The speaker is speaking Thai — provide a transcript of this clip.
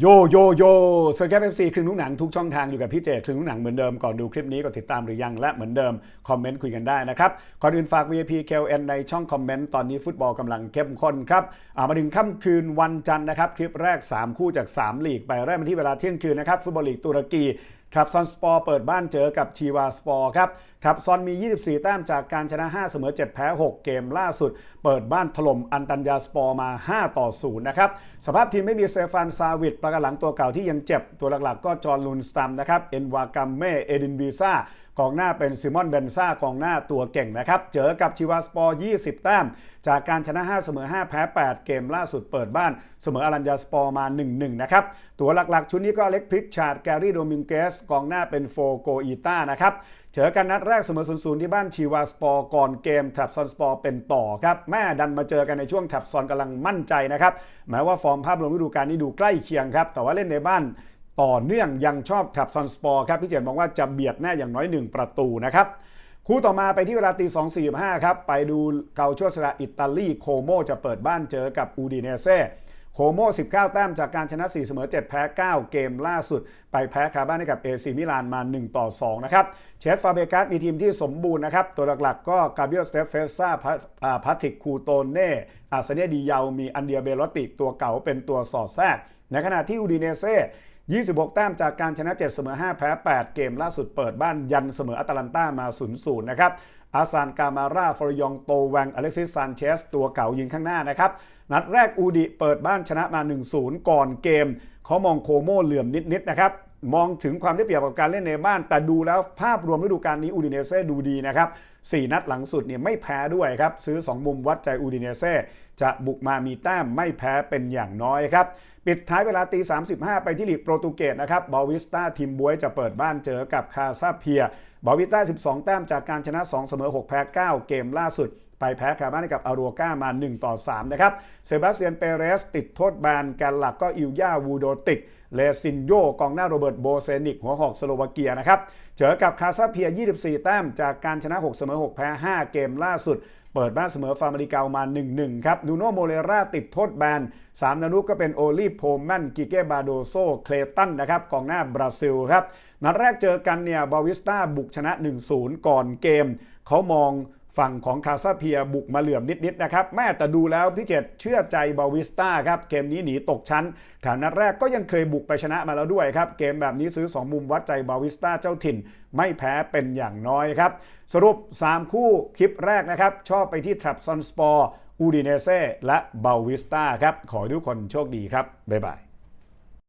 โยโยโยสวัสดีครับ FC คลึงนุ้งหนังทุกช่องทางอยู่กับพี่เจคลึงนุ้งหนังเหมือนเดิมก่อนดูคลิปนี้ก็ติดตามหรือยังและเหมือนเดิม คอมเมนต์คุยกันได้นะครับ ก่อนอื่นฝาก VIP KLN ในช่องคอมเมนต์ตอนนี้ฟุตบอลกำลังเข้มข้นครับามาถึงค่ำคืนวันจันทร์นะครับ คลิปแรก 3 คู่จาก 3 ลีก ไปเริ่มกันที่เวลาเที่ยงคืนนะครับ ฟุตบอลลีกตุรกีครับซอนสปอร์เปิดบ้านเจอกับชีวาสปอร์ครับครับซอนมี 24 แต้มจากการชนะ 5 เสมอ 7 แพ้ 6 เกมล่าสุด เปิดบ้านถล่มอันตันยาสปอร์มา 5 ต่อ 0 นะครับ สภาพทีมไม่มีเซฟานซาวิดประกันหลังตัวเก่าที่ยังเจ็บ ตัวหลักๆ ก็จอร์นลุนสตัมนะครับ เอ็นวากัมเม่ เอดินวีซ่า กองหน้าเป็นซิมอนเบนซ่ากองหน้าตัวเก่งนะครับ เจอกับชิวาสปอร์ 20 แต้ม จากการชนะ 5 เสมอ 5 แพ้ 8 เกมล่าสุดเปิดบ้านเสมออารันยาสปอร์มา 1-1 นะครับ ตัวหลักๆ ชุดนี้ก็อเล็กพิชชาร์ดแกรี่โดมิงเกส กองหน้าเป็นโฟโกอีต้านะครับเจอกันนัดแรกเสมอ0-0ที่บ้านชีวาสปอร์ก่อนเกมแท็บซอนสปอร์เป็นต่อครับ แม่ดันมาเจอกันในช่วงแท็บซอนกำลังมั่นใจนะครับแม้ว่าฟอร์มภาพรวมฤดูกาลนี้ดูใกล้เคียงครับแต่ว่าเล่นในบ้าน ต่อเนื่องยังชอบแท็บซอนสปอร์ครับพี่เจนมองว่าจะเบียดแน่อย่างน้อย 1 ประตูนะครับคู่ต่อมาไปที่เวลาตี2 4 5ครับไปดูเกาชัวสระอิตาลีโคโมจะเปิดบ้านเจอกับอูดิเนเซ่โคโม 19 แต้มจากการชนะ 4 เสมอ 7 แพ้ 9 เกมล่าสุด ไปแพ้คาบ้านให้กับเอซีมิลานมา 1 ต่อ 2 นะครับ เชฟฟาเบกัสมีทีมที่สมบูรณ์นะครับ ตัวหลักๆก็กาเบียลสเตฟเฟซ่าพัทริกคูโตเน่ อาเซเนียดีเยามีอันเดียเบลติตัวเก่าเป็นตัวสอดแทรกในขณะที่อูดิเนเซ่ 26 แต้มจากการชนะ 7 เสมอ 5 แพ้ 8 เกมล่าสุดเปิดบ้านยันเสมออัตแลนตามา 0-0 นะครับอาซานกามาราฟอรยองโตแวงอเล็กซิสซานเชสตัวเก่ายิงข้างหน้านะครับ นัดแรกอูดิเปิดบ้านชนะมา 1-0 ก่อนเกมเขามองโคโมเหลื่อมนิดๆนะครับ มองถึงความได้เปรียบกับการเล่นในบ้าน แต่ดูแล้วภาพรวมฤดูกาลนี้อูดิเนเซ่ดูดีนะครับ4นัดหลังสุดเนี่ยไม่แพ้ด้วยครับ ซื้อ 2 มุมวัดใจอูดิเนเซ่จะบุกมามีแต้มไม่แพ้เป็นอย่างน้อยครับ ปิดท้ายเวลาตี 35 ไปที่ลีกโปรตุเกสนะครับบอวิสตาทีมบวยจะเปิดบ้านเจอกับคาซาเพียบอวิสตา12 แต้มจากการชนะ 2 เสมอ 6 แพ้ 9 เกมล่าสุด ไปแพ้คาบ้านให้กับอารัวก้ามา 1 ต่อ 3 นะครับ เซบาสเตียนเปเรสติดโทษแบนแกนหลักก็อิลยาวูโดติก เลซินโยกองหน้าโรเบิร์ตโบเซนิก หัวหอกสโลวาเกียนะครับ เจอกับคาซาเพีย 24 แต้ม จากการชนะ 6 เสมอ 6 แพ้ 5 เกมล่าสุดเปิดบ้านเสมอฟาร์มาริกามา 1-1 ครับ นูโนโมเลราติดโทษแบน 3 นานุก็เป็นโอลีฟโพแมนกิเกบาโดโซ เคลตันนะครับกองหน้าบราซิลครับ นัดแรกเจอกันเนี่ย บาวิสตาบุกชนะ 1-0 ก่อนเกม เขามอง ฝั่งของคาซาเพียบุกมาเหลื่อมนิดๆนะครับแม่แต่ดูแล้วพี่เจตเชื่อใจบาวิสตาครับเกมนี้หนีตกชั้นแถมนัดแรกก็ยังเคยบุกไปชนะมาแล้วด้วยครับเกมแบบนี้ซื้อ 2 มุมวัดใจบาวิสตาเจ้าถิ่น ไม่แพ้เป็นอย่างน้อยครับสรุป 3 คู่คลิปแรกนะครับชอบไปที่ทรัพซอนสปอร์อูดิเนเซ่และบาวิสตาครับขอให้ทุกคนโชคดีครับบ๊ายบาย